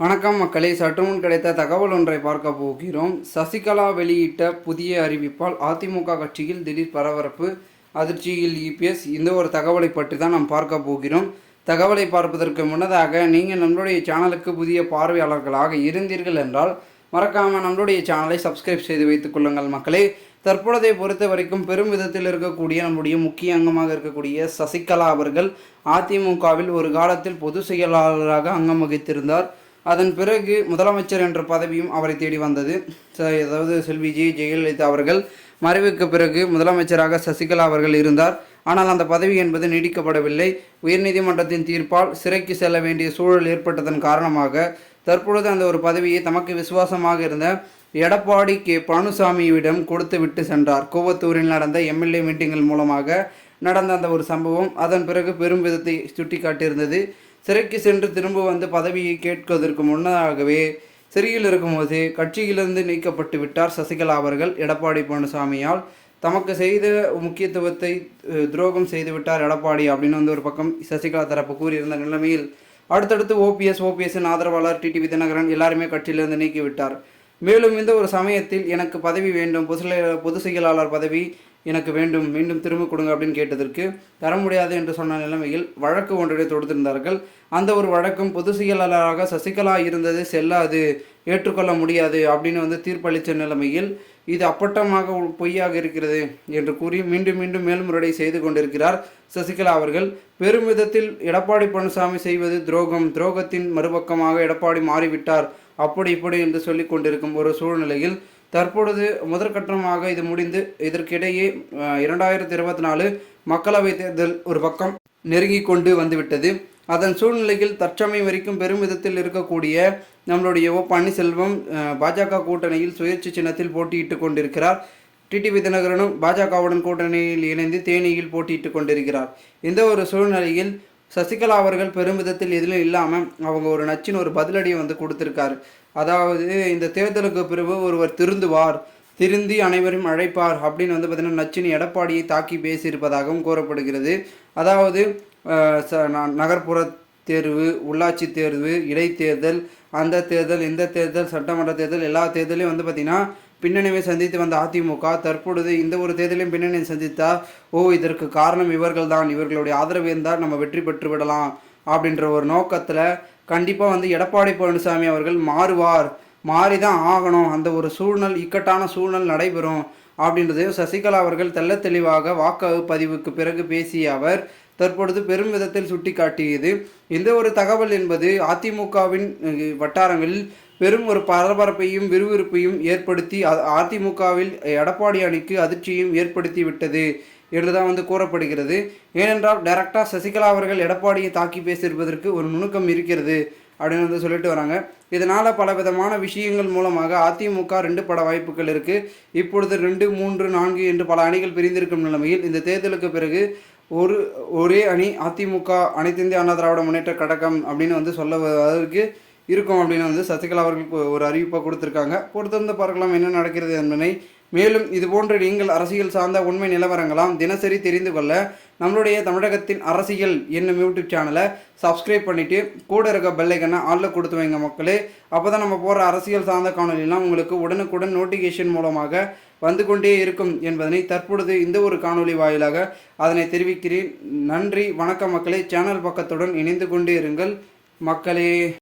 வணக்கம் மக்களே. சற்றுமுன் கிடைத்த தகவல் ஒன்றை பார்க்க போகிறோம். சசிகலா வெளியிட்ட புதிய அறிவிப்பால் அதிமுக கட்சியில் திடீர் பரபரப்பு அதிர்ச்சியில் இபிஎஸ் இந்த ஒரு தகவலை பற்றி தான் நாம் பார்க்க போகிறோம். தகவலை பார்ப்பதற்கு முன்னதாக நீங்கள் நம்மளுடைய சேனலுக்கு புதிய பார்வையாளர்களாக இருந்தீர்கள் என்றால் மறக்காமல் நம்மளுடைய சேனலை சப்ஸ்கிரைப் செய்து வைத்துக் கொள்ளுங்கள் மக்களே. தற்பொழுதை பொறுத்த வரைக்கும் பெரும் விதத்தில் இருக்கக்கூடிய நம்முடைய முக்கிய அங்கமாக இருக்கக்கூடிய சசிகலா அவர்கள் அதிமுகவில் ஒரு காலத்தில் பொதுச் செயலாளராக அங்கம் வகித்திருந்தார். அதன் பிறகு முதலமைச்சர் என்ற பதவியும் அவரை தேடி வந்தது. அதாவது செல்வி ஜி ஜெயலலிதா அவர்கள் மறைவுக்கு பிறகு முதலமைச்சராக சசிகலா அவர்கள் இருந்தார். ஆனால் அந்த பதவி என்பது நீடிக்கப்படவில்லை. உயர்நீதிமன்றத்தின் தீர்ப்பால் சிறைக்கு செல்ல வேண்டிய சூழல் ஏற்பட்டதன் காரணமாக தற்பொழுது அந்த ஒரு பதவியை தமக்கு விசுவாசமாக இருந்த எடப்பாடி கே. பழனிசாமியிடம் கொடுத்து விட்டு சென்றார். கோவத்தூரில் நடந்த எம்எல்ஏ மீட்டிங்கள் மூலமாக நடந்த அந்த ஒரு சம்பவம் அதன் பிறகு பெரும் விதத்தை சுட்டிக்காட்டியிருந்தது. சிறைக்கு சென்று திரும்ப வந்து பதவியை கேட்பதற்கு முன்னதாகவே சிறையில் இருக்கும்போது கட்சியிலிருந்து நீக்கப்பட்டு விட்டார் சசிகலா அவர்கள். எடப்பாடி பழனிசாமியால் தமக்கு செய்த முக்கியத்துவத்தை துரோகம் செய்து விட்டார் எடப்பாடி அப்படின்னு வந்து ஒரு பக்கம் சசிகலா தரப்பு கூறியிருந்த நிலைமையில் அடுத்தடுத்து ஓபிஎஸ் ஓபிஎஸ்ஸின் ஆதரவாளர் டிடிவி தினகரன் எல்லாருமே கட்சியிலிருந்து நீக்கிவிட்டார். மேலும் இந்த ஒரு சமயத்தில் எனக்கு பதவி வேண்டும் பொது பொது செயலாளர் பதவி எனக்கு வேண்டும் மீண்டும் திரும்ப கொடுங்க அப்படின்னு கேட்டதற்கு தர முடியாது என்று சொன்ன நிலைமையில் வழக்கு ஒன்றை தொடுத்திருந்தார்கள். அந்த ஒரு வழக்கும் பொது செயலாளராக சசிகலா இருந்தது செல்லாது ஏற்றுக்கொள்ள முடியாது அப்படின்னு வந்து தீர்ப்பளித்த நிலைமையில் இது அப்பட்டமாக பொய்யாக இருக்கிறது என்று கூறி மீண்டும் மீண்டும் மேல்முறையீடை செய்து கொண்டிருக்கிறார் சசிகலா அவர்கள். பெரும் விதத்தில் எடப்பாடி பழனிசாமி செய்வது துரோகம் துரோகத்தின் மறுபக்கமாக எடப்பாடி மாறிவிட்டார் அப்படி இப்படி என்று சொல்லிக் கொண்டிருக்கும் ஒரு சூழ்நிலையில் தற்பொழுது முதற்கட்டமாக இது முடிந்து இதற்கிடையே இரண்டாயிரத்தி இருபத்தி நாலு மக்களவைத் தேர்தல் ஒரு பக்கம் நெருங்கி கொண்டு வந்துவிட்டது. அதன் சூழ்நிலையில் தற்சமயம் வரைக்கும் பெரும் விதத்தில் இருக்கக்கூடிய நம்மளுடைய ஓ பன்னீர்செல்வம் பாஜக கூட்டணியில் சுயேட்சை சின்னத்தில் போட்டியிட்டு கொண்டிருக்கிறார். டிடிவி தினகரனும் பாஜகவுடன் கூட்டணியில் இணைந்து தேனியில் போட்டியிட்டு கொண்டிருக்கிறார். இந்த ஒரு சூழ்நிலையில் சசிகலா அவர்கள் பெரும் விதத்தில் எதிலும் இல்லாமல் அவங்க ஒரு நச்சின் ஒரு பதிலடியை வந்து கொடுத்துருக்காரு. அதாவது இந்த தேர்தலுக்கு பிறகு ஒருவர் திருந்துவார் திருந்தி அனைவரும் அழைப்பார் அப்படின்னு வந்து பார்த்தீங்கன்னா நச்சினி எடப்பாடியை தாக்கி பேசியிருப்பதாகவும் கூறப்படுகிறது. அதாவது ச- நகர்ப்புற தேர்வு உள்ளாட்சி தேர்வு இடைத்தேர்தல் அந்த தேர்தல் இந்த தேர்தல் சட்டமன்ற தேர்தல் எல்லா தேர்தலையும் வந்து பார்த்திங்கன்னா பின்னணியை சந்தித்து வந்த அதிமுக தற்பொழுது இந்த ஒரு தேர்தலையும் பின்னணியை சந்தித்தா ஓ இதற்கு காரணம் இவர்கள் தான் இவர்களுடைய ஆதரவு இருந்தால் நம்ம வெற்றி பெற்று விடலாம் அப்படின்ற ஒரு நோக்கத்தில் கண்டிப்பாக வந்து எடப்பாடி பழனிசாமி அவர்கள் மாறுவார் மாறி தான் ஆகணும். அந்த ஒரு சூழ்நிலை இக்கட்டான சூழ்நிலை நடைபெறும் அப்படின்றதையும் சசிகலா அவர்கள் தெள்ளத் தெளிவாக வாக்குப்பதிவுக்கு பிறகு பேசிய அவர் தற்பொழுது பெரும் விதத்தில் சுட்டிக்காட்டியது. இந்த ஒரு தகவல் என்பது அதிமுகவின் வட்டாரங்களில் பெரும் ஒரு பரபரப்பையும் விறுவிறுப்பையும் ஏற்படுத்தி அதிமுகவில் எடப்பாடி அணிக்கு அதிர்ச்சியும் ஏற்படுத்தி விட்டது என்றுதான் வந்து கூறப்படுகிறது. ஏனென்றால் டைரக்டாக சசிகலா அவர்கள் எடப்பாடியை தாக்கி பேசியிருப்பதற்கு ஒரு நுணுக்கம் இருக்கிறது அப்படின்னு வந்து சொல்லிட்டு வராங்க. இதனால் பல விதமான விஷயங்கள் மூலமாக அதிமுக ரெண்டு பட வாய்ப்புகள் இருக்குது இப்பொழுது ரெண்டு மூன்று நான்கு என்று பல அணிகள் பிரிந்திருக்கும் நிலைமையில் இந்த தேர்தலுக்கு பிறகு ஒரு ஒரே அணி அதிமுக அனைத்து இந்திய அண்ணா திராவிட முன்னேற்ற கழகம் அப்படின்னு வந்து சொல்ல அதற்கு இருக்கும் அப்படின்னு வந்து சசிகலா அவர்களுக்கு ஒரு அறிவிப்பை கொடுத்துருக்காங்க. கொடுத்திருந்து பார்க்கலாம் என்ன நடக்கிறது என்பதை மேலும் இது போன்ற நீங்கள் அரசியல் சார்ந்த உண்மை நிலவரங்களாம் தினசரி தெரிந்து கொள்ள நம்மளுடைய தமிழகத்தின் அரசியல் என்னும் யூடியூப் சேனலை சப்ஸ்கிரைப் பண்ணிவிட்டு கூட இருக்க பெல்லைக்கனை ஆளில் கொடுத்து வைங்க மக்களே. அப்போ தான் நம்ம போகிற அரசியல் சார்ந்த காணொலிலாம் உங்களுக்கு உடனுக்குடன் நோட்டிஃபிகேஷன் மூலமாக வந்து கொண்டே இருக்கும் என்பதனை தற்பொழுது இந்த ஒரு காணொலி வாயிலாக அதனை தெரிவிக்கிறேன். நன்றி வணக்கம் மக்களே. சேனல் பக்கத்துடன் இணைந்து கொண்டே இருங்கள் மக்களே.